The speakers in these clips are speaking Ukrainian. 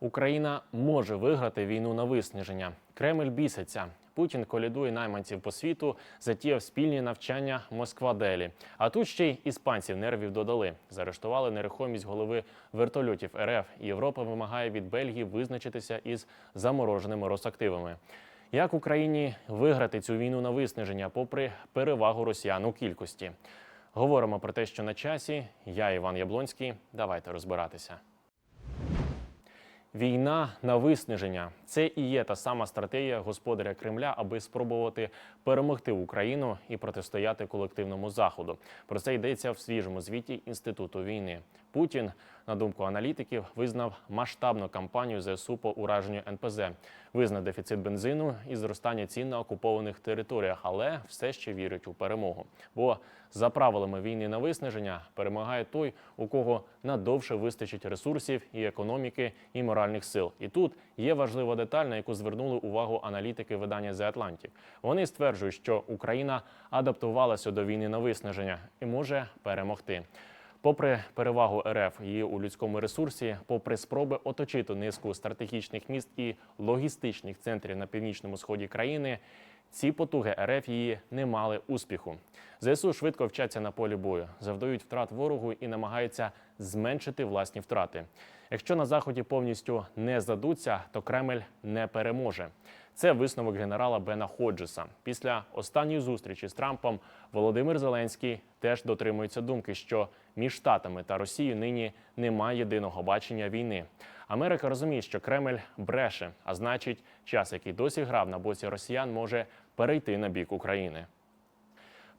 Україна може виграти війну на виснаження. Кремль біситься. Путін колядує найманців по світу, затіяв спільні навчання Москва-Делі. А тут ще й іспанців нервів додали. Заарештували нерухомість голови вертольотів РФ. Європа вимагає від Бельгії визначитися із замороженими Росактивами. Як Україні виграти цю війну на виснаження, попри перевагу росіян у кількості? Говоримо про те, що на часі. Я Іван Яблонський. Давайте розбиратися. Війна на виснаження це і є та сама стратегія господаря Кремля, аби спробувати перемогти Україну і протистояти колективному заходу. Про це йдеться в свіжому звіті інституту війни. Путін, на думку аналітиків, визнав масштабну кампанію ЗСУ по ураженню НПЗ, визнав дефіцит бензину і зростання цін на окупованих територіях, але все ще вірить у перемогу. Бо за правилами війни на виснаження перемагає той, у кого надовше вистачить ресурсів і економіки, і моральних сил. І тут є важлива деталь, на яку звернули увагу аналітики видання The Atlantic. Вони стверджують, що Україна адаптувалася до війни на виснаження і може перемогти. Попри перевагу РФ її у людському ресурсі, попри спроби оточити низку стратегічних міст і логістичних центрів на північному сході країни, ці потуги РФ її не мали успіху. ЗСУ швидко вчаться на полі бою, завдають втрат ворогу і намагаються зменшити власні втрати. Якщо на заході повністю не здадуться, то Кремль не переможе. Це висновок генерала Бена Ходжеса. Після останньої зустрічі з Трампом Володимир Зеленський теж дотримується думки, що між Штатами та Росією нині немає єдиного бачення війни. Америка розуміє, що Кремль бреше, а значить, час, який досі грав на боці росіян, може перейти на бік України.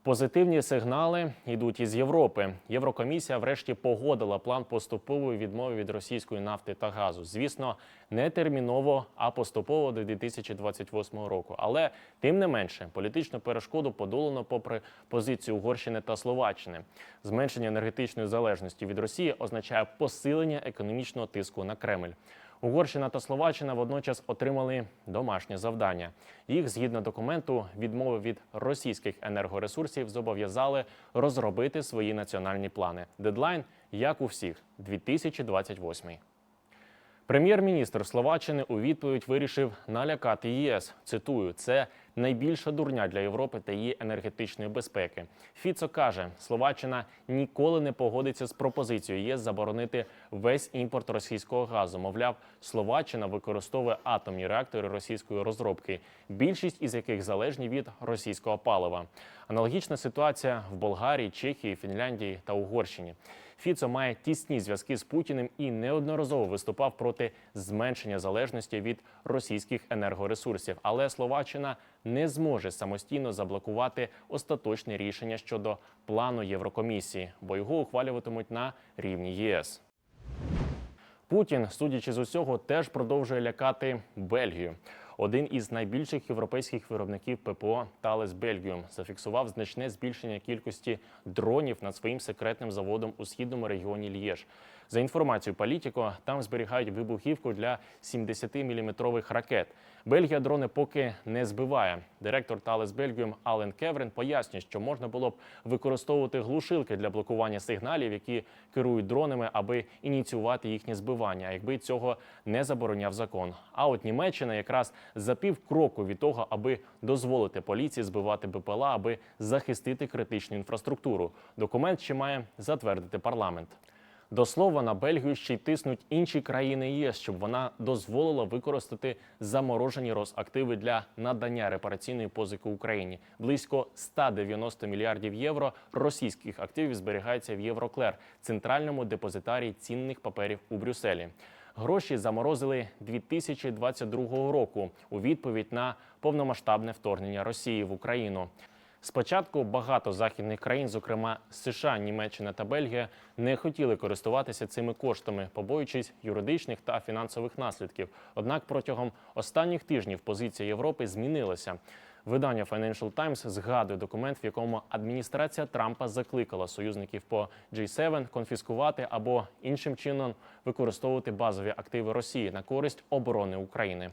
Позитивні сигнали йдуть із Європи. Єврокомісія врешті погодила план поступової відмови від російської нафти та газу. Звісно, не терміново, а поступово до 2028 року. Але тим не менше, політичну перешкоду подолано попри позицію Угорщини та Словаччини. Зменшення енергетичної залежності від Росії означає посилення економічного тиску на Кремль. Угорщина та Словаччина водночас отримали домашнє завдання. Їх, згідно документу, відмови від російських енергоресурсів зобов'язали розробити свої національні плани. Дедлайн, як у всіх, 2028. Прем'єр-міністр Словаччини у відповідь вирішив налякати ЄС. Цитую, це найбільша дурня для Європи та її енергетичної безпеки. Фіцо каже, Словаччина ніколи не погодиться з пропозицією ЄС заборонити весь імпорт російського газу. Мовляв, Словаччина використовує атомні реактори російської розробки, більшість із яких залежні від російського палива. Аналогічна ситуація в Болгарії, Чехії, Фінляндії та Угорщині. Фіцо має тісні зв'язки з Путіним і неодноразово виступав проти зменшення залежності від російських енергоресурсів. Але Словаччина не зможе самостійно заблокувати остаточне рішення щодо плану Єврокомісії, бо його ухвалюватимуть на рівні ЄС. Путін, судячи з усього, теж продовжує лякати Бельгію. Один із найбільших європейських виробників ППО Thales Belgium зафіксував значне збільшення кількості дронів над своїм секретним заводом у східному регіоні Л'єж. За інформацією Політіко, там зберігають вибухівку для 70-мм ракет. Бельгія дрони поки не збиває. Директор Thales Belgium Ален Кеврен пояснює, що можна було б використовувати глушилки для блокування сигналів, які керують дронами, аби ініціювати їхнє збивання, якби цього не забороняв закон. А от Німеччина якраз за пів кроку від того, аби дозволити поліції збивати БПЛА, аби захистити критичну інфраструктуру. Документ ще має затвердити парламент. До слова, на Бельгію ще й тиснуть інші країни ЄС, щоб вона дозволила використати заморожені Росактиви для надання репараційної позики Україні. Близько 190 мільярдів євро російських активів зберігається в Євроклер, центральному депозитарії цінних паперів у Брюсселі. Гроші заморозили 2022 року у відповідь на повномасштабне вторгнення Росії в Україну. Спочатку багато західних країн, зокрема США, Німеччина та Бельгія, не хотіли користуватися цими коштами, побоюючись юридичних та фінансових наслідків. Однак протягом останніх тижнів позиція Європи змінилася. Видання Financial Times згадує документ, в якому адміністрація Трампа закликала союзників по G7 конфіскувати або іншим чином використовувати базові активи Росії на користь оборони України.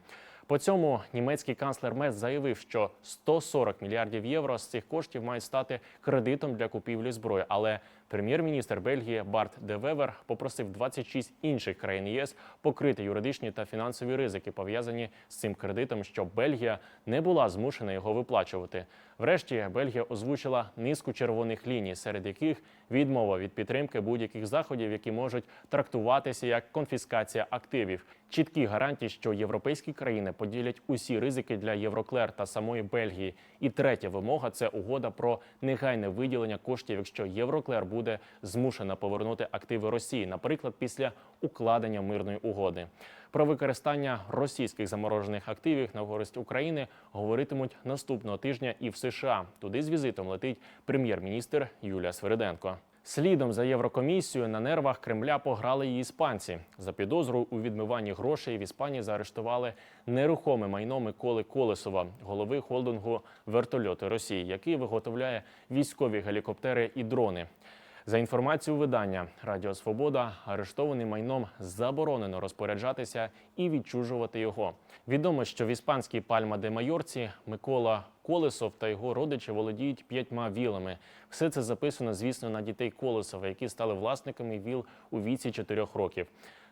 По цьому німецький канцлер Мес заявив, що 140 мільярдів євро з цих коштів мають стати кредитом для купівлі зброї, але Прем'єр-міністр Бельгії Барт де Вевер попросив 26 інших країн ЄС покрити юридичні та фінансові ризики, пов'язані з цим кредитом, щоб Бельгія не була змушена його виплачувати. Врешті Бельгія озвучила низку червоних ліній, серед яких відмова від підтримки будь-яких заходів, які можуть трактуватися як конфіскація активів, чіткі гарантії, що європейські країни поділять усі ризики для Євроклер та самої Бельгії. І третя вимога це угода про негайне виділення коштів, якщо Євроклер буде змушена повернути активи Росії, наприклад, після укладення мирної угоди. Про використання російських заморожених активів на користь України говоритимуть наступного тижня і в США. Туди з візитом летить прем'єр-міністр Юлія Свериденко. Слідом за Єврокомісією на нервах Кремля пограли і іспанці. За підозрою у відмиванні грошей в Іспанії заарештували нерухоме майно Миколи Колесова, голови холдингу вертольоти Росії, який виготовляє військові гелікоптери і дрони. За інформацією видання Радіо Свобода, арештований майном заборонено розпоряджатися і відчужувати його. Відомо, що в іспанській Пальма де Майорці Микола Колесов та його родичі володіють п'ятьма вілами. Все це записано, звісно, на дітей Колесова, які стали власниками віл у віці 4 років.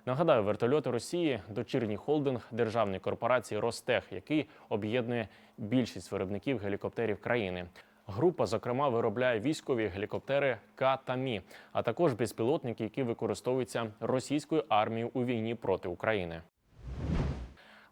Нагадаю, вертольоти Росії дочірній холдинг державної корпорації Ростех, який об'єднує більшість виробників гелікоптерів країни. Група, зокрема, виробляє військові гелікоптери К та Мі, а також безпілотники, які використовуються російською армією у війні проти України.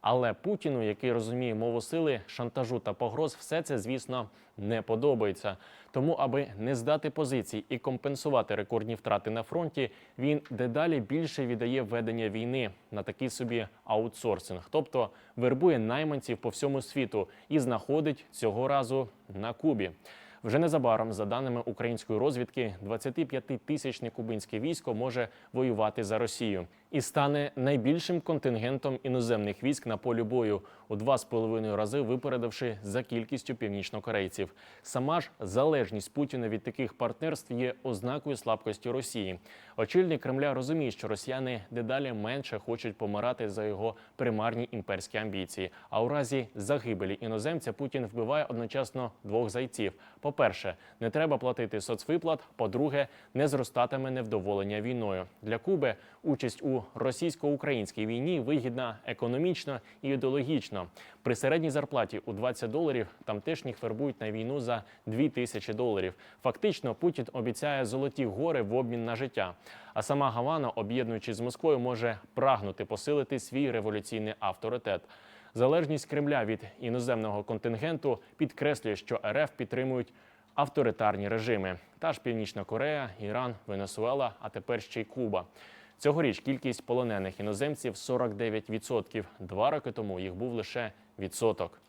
Але Путіну, який розуміє мову сили, шантажу та погроз, все це, звісно, не подобається. Тому, аби не здати позицій і компенсувати рекордні втрати на фронті, він дедалі більше віддає ведення війни на такий собі аутсорсинг, тобто вербує найманців по всьому світу і знаходить цього разу на Кубі. Вже незабаром, за даними української розвідки, 25-тисячне кубинське військо може воювати за Росію і стане найбільшим контингентом іноземних військ на полі бою у два з половиною рази випередивши за кількістю північнокорейців. Сама ж залежність Путіна від таких партнерств є ознакою слабкості Росії. Очільник Кремля розуміє, що росіяни дедалі менше хочуть помирати за його примарні імперські амбіції. А у разі загибелі іноземця Путін вбиває одночасно двох зайців. По-перше, не треба платити соцвиплат. По-друге, не зростатиме невдоволення війною. Для Куби участь у російсько-українській війні вигідна економічно і ідеологічно. При середній зарплаті у 20 доларів тамтешніх вербують на війну за 2 тисячі доларів. Фактично, Путін обіцяє золоті гори в обмін на життя. А сама Гавана, об'єднуючись з Москвою, може прагнути посилити свій революційний авторитет. Залежність Кремля від іноземного контингенту підкреслює, що РФ підтримують авторитарні режими. Та ж Північна Корея, Іран, Венесуела, а тепер ще й Куба. Цьогоріч кількість полонених іноземців 49%. Два роки тому їх був лише відсоток.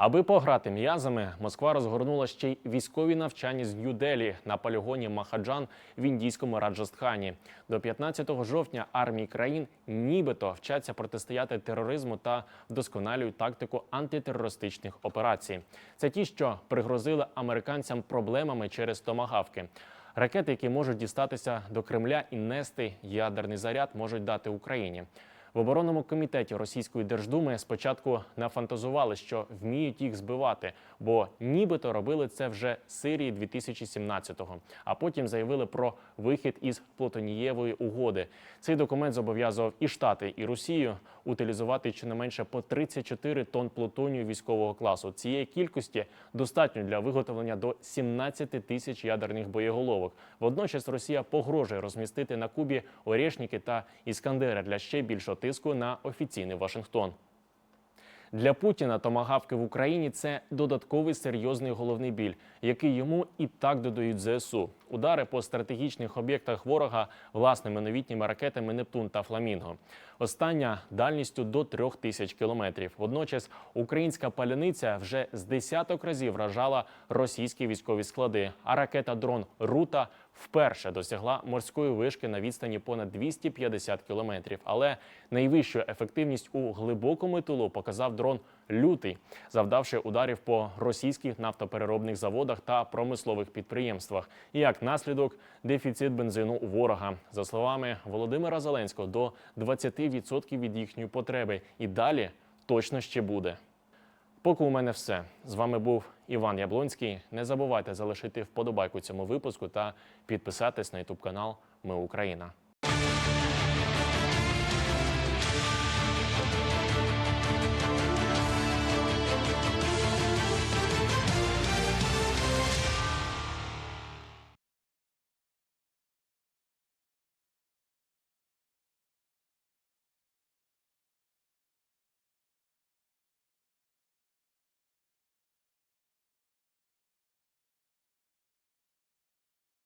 Аби пограти м'язами, Москва розгорнула ще й військові навчання з Нью-Делі на полігоні Махаджан в індійському Раджастхані. До 15 жовтня армії країн нібито вчаться протистояти тероризму та вдосконалюють тактику антитерористичних операцій. Це ті, що пригрозили американцям проблемами через томагавки. Ракети, які можуть дістатися до Кремля і нести ядерний заряд, можуть дати Україні. В оборонному комітеті Російської Держдуми спочатку нафантазували, що вміють їх збивати, бо нібито робили це вже Сирії 2017-го. А потім заявили про вихід із Плутонієвої угоди. Цей документ зобов'язував і Штати, і Росію утилізувати щонайменше по 34 тонн плутонію військового класу. Цієї кількості достатньо для виготовлення до 17 тисяч ядерних боєголовок. Водночас Росія погрожує розмістити на Кубі орішники та іскандери для ще більшого тиску на офіційний Вашингтон. Для Путіна томагавки в Україні це додатковий серйозний головний біль, який йому і так додають ЗСУ. Удари по стратегічних об'єктах ворога власними новітніми ракетами Нептун та Фламінго. Остання дальністю до трьох тисяч кілометрів. Водночас українська паляниця вже з десяток разів вражала російські військові склади. А ракета дрон Рута вперше досягла морської вишки на відстані понад 250 кілометрів. Але найвищу ефективність у глибокому тилу показав дрон Лютий, завдавши ударів по російських нафтопереробних заводах та промислових підприємствах. І як наслідок дефіцит бензину у ворога, за словами Володимира Зеленського, до 20% від їхньої потреби. І далі точно ще буде. Поки у мене все. З вами був Іван Яблонський. Не забувайте залишити вподобайку цьому випуску та підписатись на ютуб канал Ми Україна.